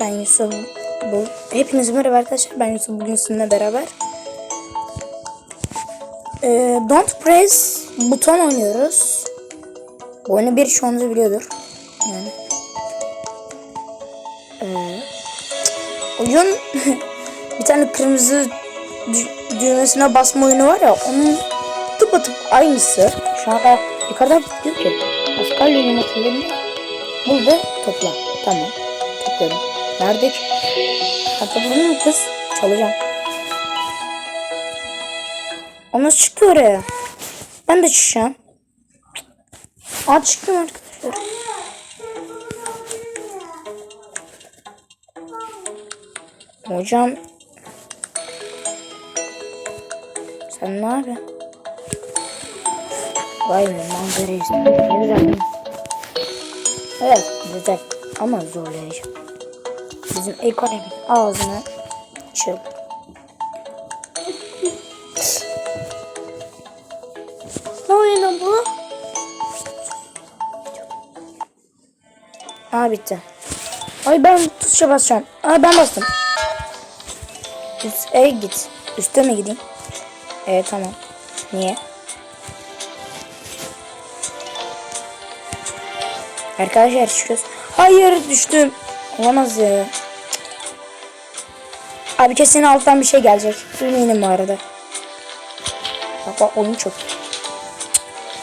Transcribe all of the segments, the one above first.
Ben Yusuf. Bu hepinize merhaba arkadaşlar. Ben Yusuf bugün sizinle beraber. Ee, Don't Press buton oynuyoruz. Bu oyunu bir çoğunuz biliyordur. Yani. Ee, oyun bir tane kırmızı dü- düğmesine basma oyunu var ya onun tıpatıp aynısı. Şu anda yukarıda diyor ki Pascal yumurtalarını bul ve topla. Tamam. Topladım. Nerede ki? Ha, topladın mı kız? Çalacağım. O nasıl çıktı oraya? Ben de çıkacağım. Aa çıktım arkadaşlar. Hocam. Sen ne yapıyorsun? Vay be manzara istedim. Ne güzel? Evet güzel ama zorlayıcı. Bizim ekonomi ağzına çıl. Ne oyunu bu? Aa bitti. Ay ben tuşa basacağım. Aa ben bastım. Üst, git. Üste mi gideyim? Evet tamam. Niye? Arkadaşlar çıkıyoruz. Hayır düştüm. Olamaz ya. Abi kesin alttan bir şey gelecek. Eminim bu arada. Bak bak oyun çok.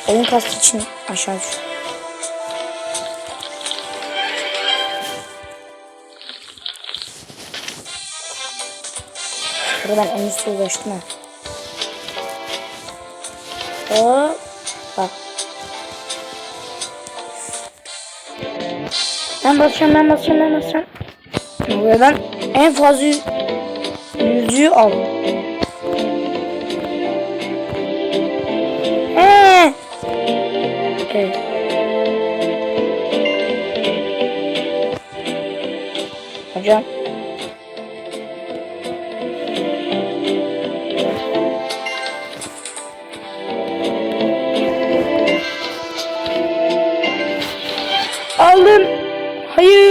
Oyun kastı için aşağı düştüm. Buradan en üstte ulaştım ha. Hop. Bak. Ben basacağım ben basacağım ben basacağım. Buradan en fazla yüzüğü al. Ee. Evet. Hocam. Aldım. Hayır.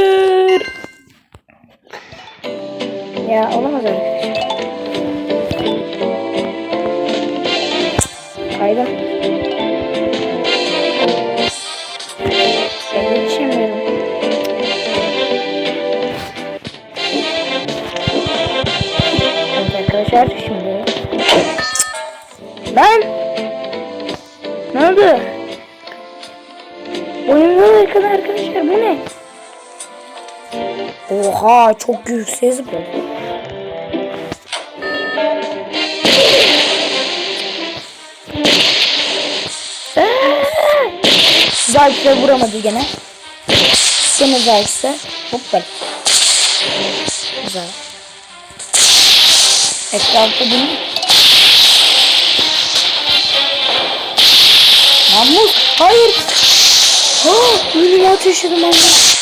Oha çok yüksek bu. Zayıfla vuramadı gene. Seni zayıfsa. Hoppa. Güzel. Etrafta bunu. Mahmut. Hayır. Oh, ölümü ateş yedim Allah.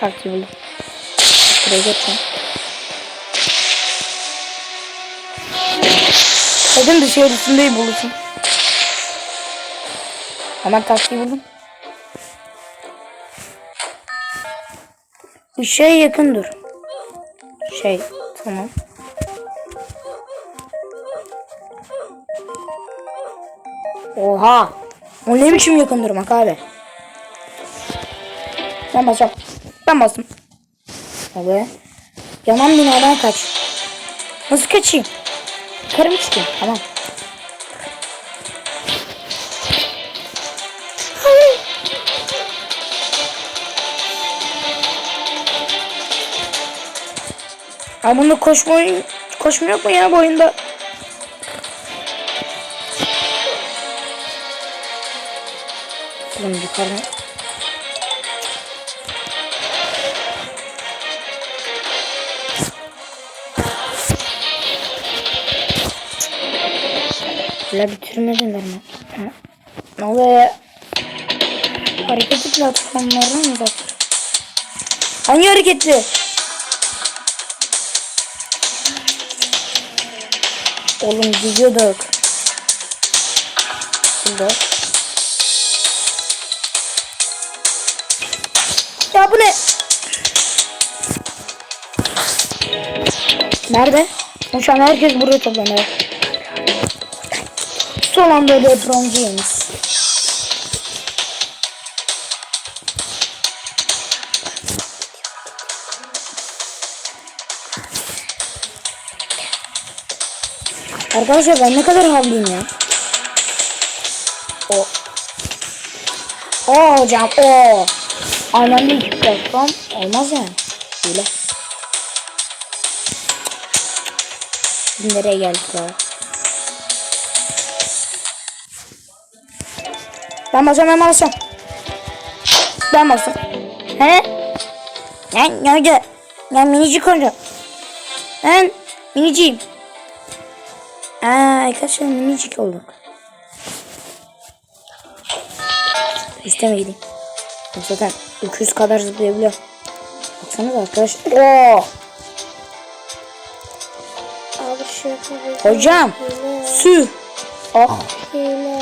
Takip edin. Buraya geçeceğim. Kadın dışarısındayım bulursun. Hemen taksiyi buldum. Işığa yakın dur. Şey, tamam. Oha! O ne biçim yakın durmak abi? Ben basacağım. Ben bastım. Abi. Yaman binadan kaç. Nasıl kaçayım? Yukarı mı çıkayım? Tamam. Hayır. Ama bunda koşma koşma yok mu ya bu oyunda? Oğlum yukarı. La bitirmediler mi? Ha. Ne oluyor ya? Hareketli platformlardan mı uzak? Hangi hareketli? Oğlum gidiyorduk. Burada. Ya bu ne? Nerede? O şu an herkes buraya toplanıyor. Son anda LeBron James. Arkadaşlar ben ne kadar havlıyım ya. O. O hocam o. İki platform olmaz yani. Böyle. Nereye geldik ya? Ben basacağım ben basacağım. Ben basacağım. He? Ben nerede? Ben minicik olacağım. Ben miniciyim. Aa, arkadaşlar minicik olduk. Üste mi gideyim? Zaten 200 kadar zıplayabiliyorum. Baksanıza arkadaşlar. Oo. Abi yapabilir. Hocam. Su. Ah. Hile. Hile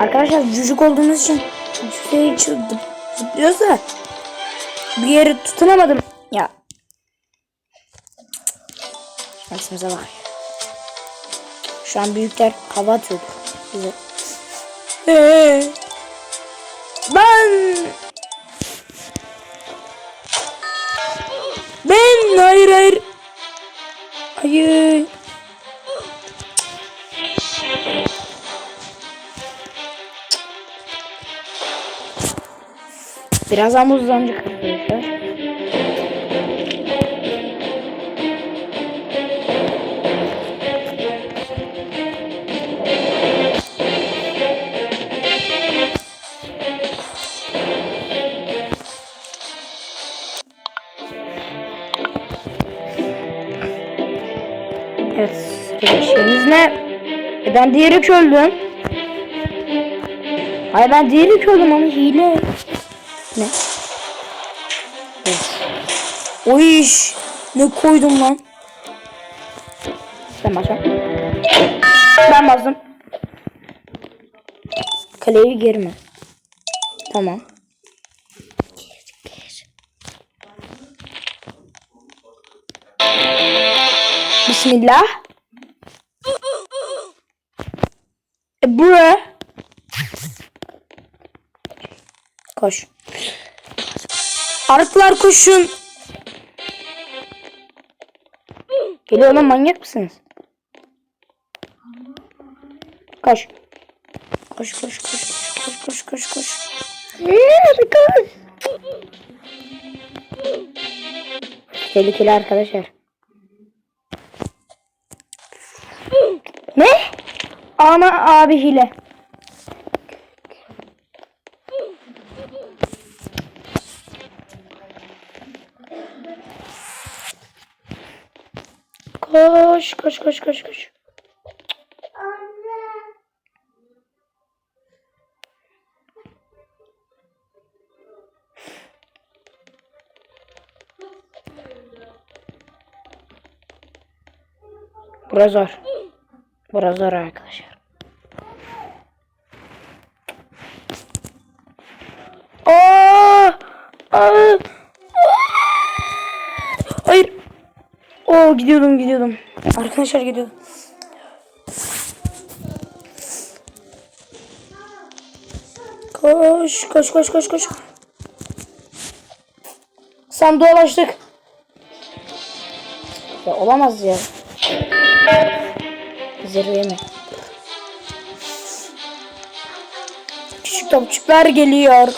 arkadaşlar cücük olduğumuz için cüceyi çıldım. Zıplıyoruz da bir yeri tutunamadım. Ya. Şansımıza bak. Şu an büyükler hava atıyordu bize. Ee, ben ben hayır hayır hayır Birazdan buzlanacak arkadaşlar. Evet. Şeyimiz ne? E ben diyerek öldüm. Hayır ben diyerek öldüm ama hile. Ne? Evet. O iş. Ne koydum lan? Ben basam. Ben bastım. Kaleyi girme. Tamam. Bismillah. E, bura. Koş. Arıklar koşun. Geliyor lan manyak mısınız? Koş. Koş koş koş koş koş koş koş koş. Tehlikeli arkadaşlar. Ne? Ama abi hile. Koş koş koş koş koş. Burası zor. Burası zor arkadaşlar. Aa! Aa! Hayır. Oo gidiyordum gidiyordum. Arkadaşlar gidiyordum. Koş koş koş koş koş. Sandığa ulaştık. Ya olamaz ya. Zirveye mi? Küçük topçuklar geliyor.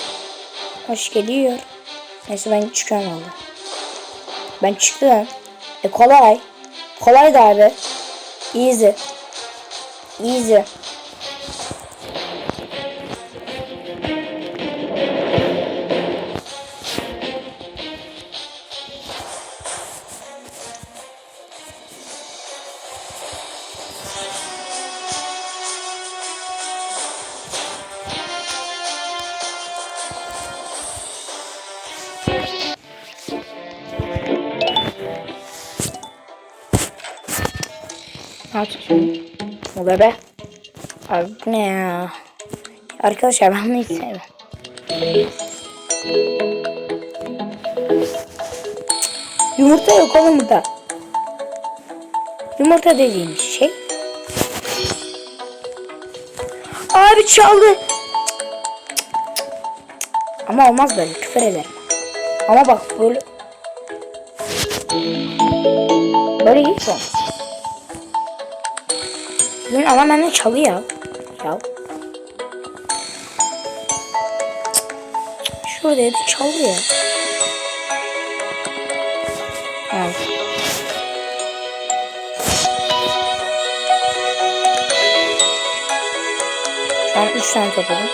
Hoş geliyor. Neyse ben çıkıyorum valla. Ben çıktım. E kolay. Kolay da. Easy. Easy. Oluyor be. Abi bu ne ya? Arkadaşlar ben bunu hiç sevmem. Yumurta yok oğlum burada. Yumurta dediğimiz şey. Abi çaldı. Ama olmaz böyle küfür ederim. Ama bak böyle. Böyle hiç olmaz. Bugün ama benden çalıyor. Ya. Şuradaydı çalıyor. Evet. Şu an 3 tane topladım.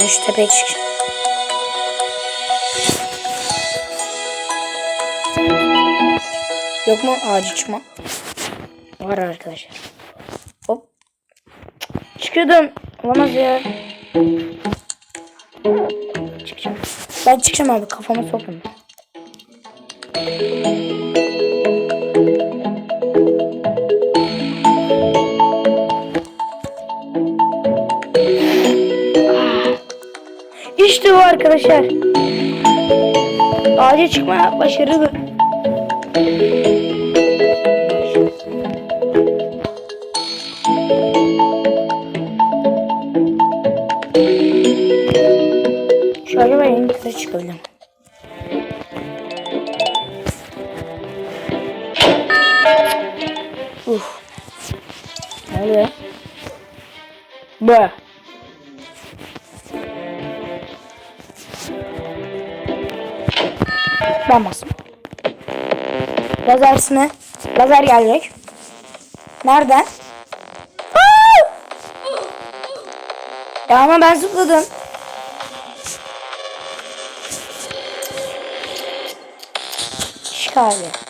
Ben şu tepeye çıkacağım. Yok mu ağacı çıkma? Var arkadaşlar. Çıkıyordum. Olamaz ya. Çıkacağım. Ben çıkacağım abi kafama sokun. İşte bu arkadaşlar. Ağaca çıkma başarılı. Lazer gelecek. Nereden? Ya ama ben zıpladım. Çık abi.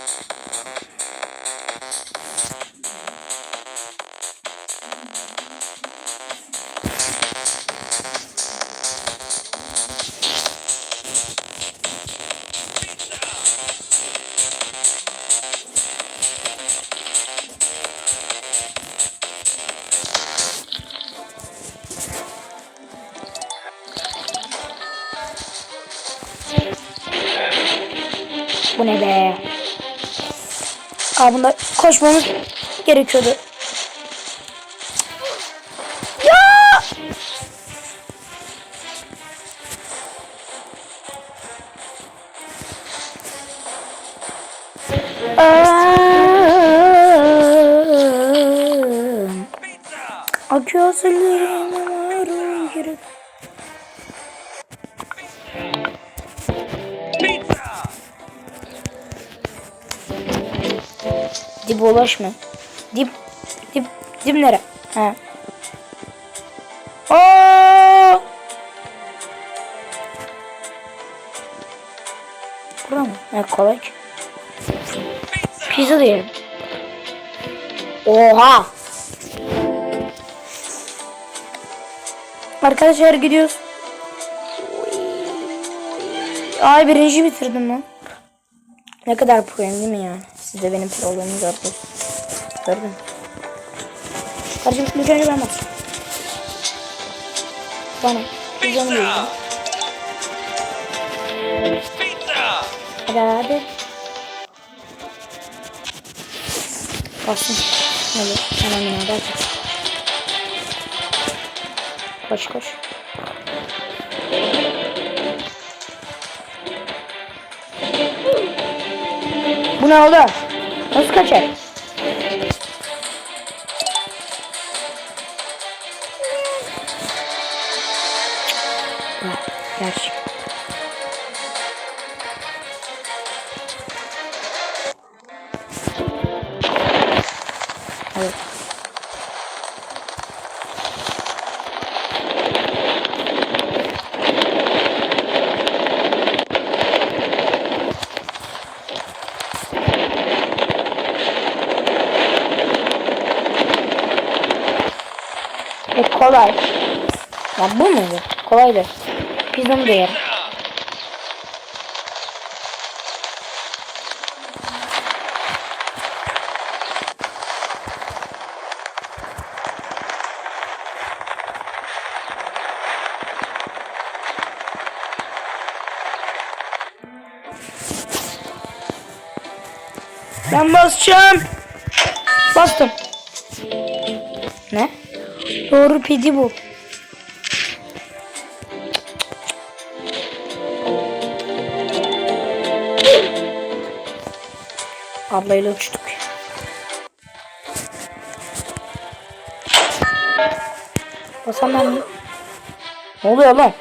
Bu ne be? Aa bunda koşmamız gerekiyordu. Ya! Aa, Gözlerim Dip ulaşma. Dip, dip, dip nere? Ha. Aa! Bura mı? Kolay. Pizza da yerim. Oha! Arkadaşlar gidiyoruz. Ay birinci bitirdim lan. Ne kadar proyum değil mi ya? Siz de benim proluğumu gördünüz. Gördün? Kardeşim ilk önce ben basacağım. Bana. Yiyeceğim. Pizza! Hadi hadi. Ne olur. Hemen hadi hadi. Koş koş. Bu ne oldu? Nasıl kaçar? Gerçek. Evet. kolay. Ya bu muydu? Kolaydı. Pizzamı da yerim. Ben basacağım. Bastım. Doğru pidi bu. Ablayla uçtuk. Basamam? Ne oluyor lan?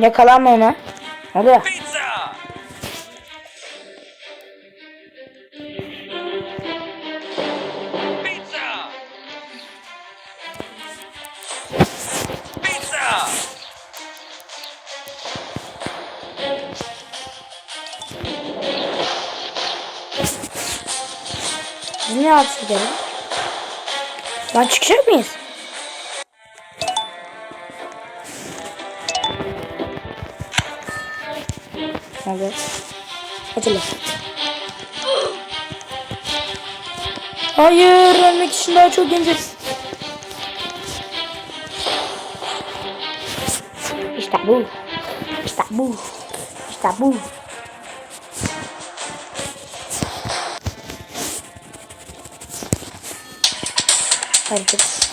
Yakalanma ona. Biz ne yapacağız ya? Lan çıkacak mıyız? Hadi lan. Hayır, ölmek için daha çok genciz. İşte bu. İşte bu. İşte bu. Hareket.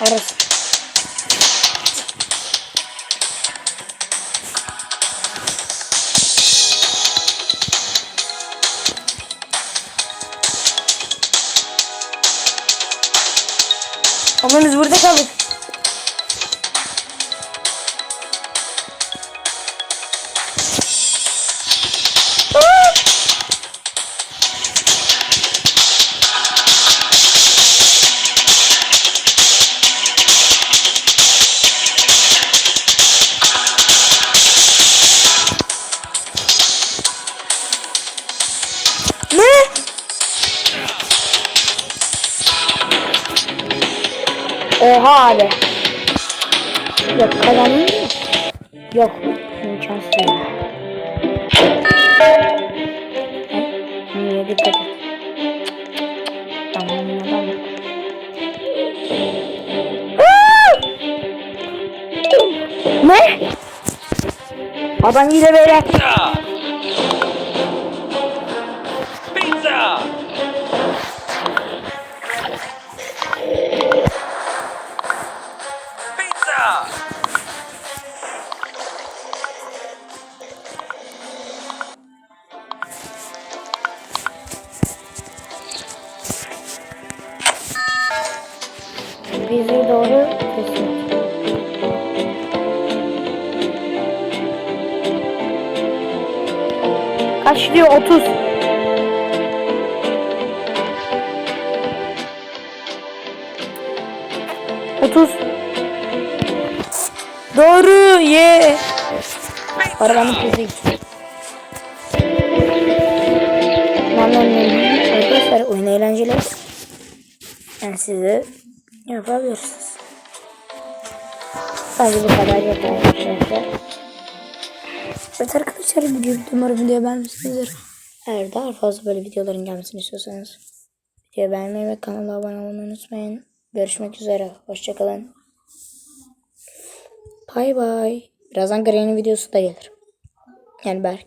Orası. Ama biz burada kaldık. Oha abi. Yok kazandın mı? Yok. İmkansız. Niye dikkat et. Tamam. Aa! Ne? Adam yine böyle. Doğru ye. Arabanın pisi gitti. Arkadaşlar oyun eğlenceli. Yani siz de yapabilirsiniz. Sadece bu kadar yeter arkadaşlar. Evet arkadaşlar video umarım video beğenmişsinizdir. Eğer daha fazla böyle videoların gelmesini istiyorsanız videoyu beğenmeyi ve kanala abone olmayı unutmayın. Görüşmek üzere. Hoşçakalın. Bay bay. Birazdan Granny videosu da gelir. Yani belki.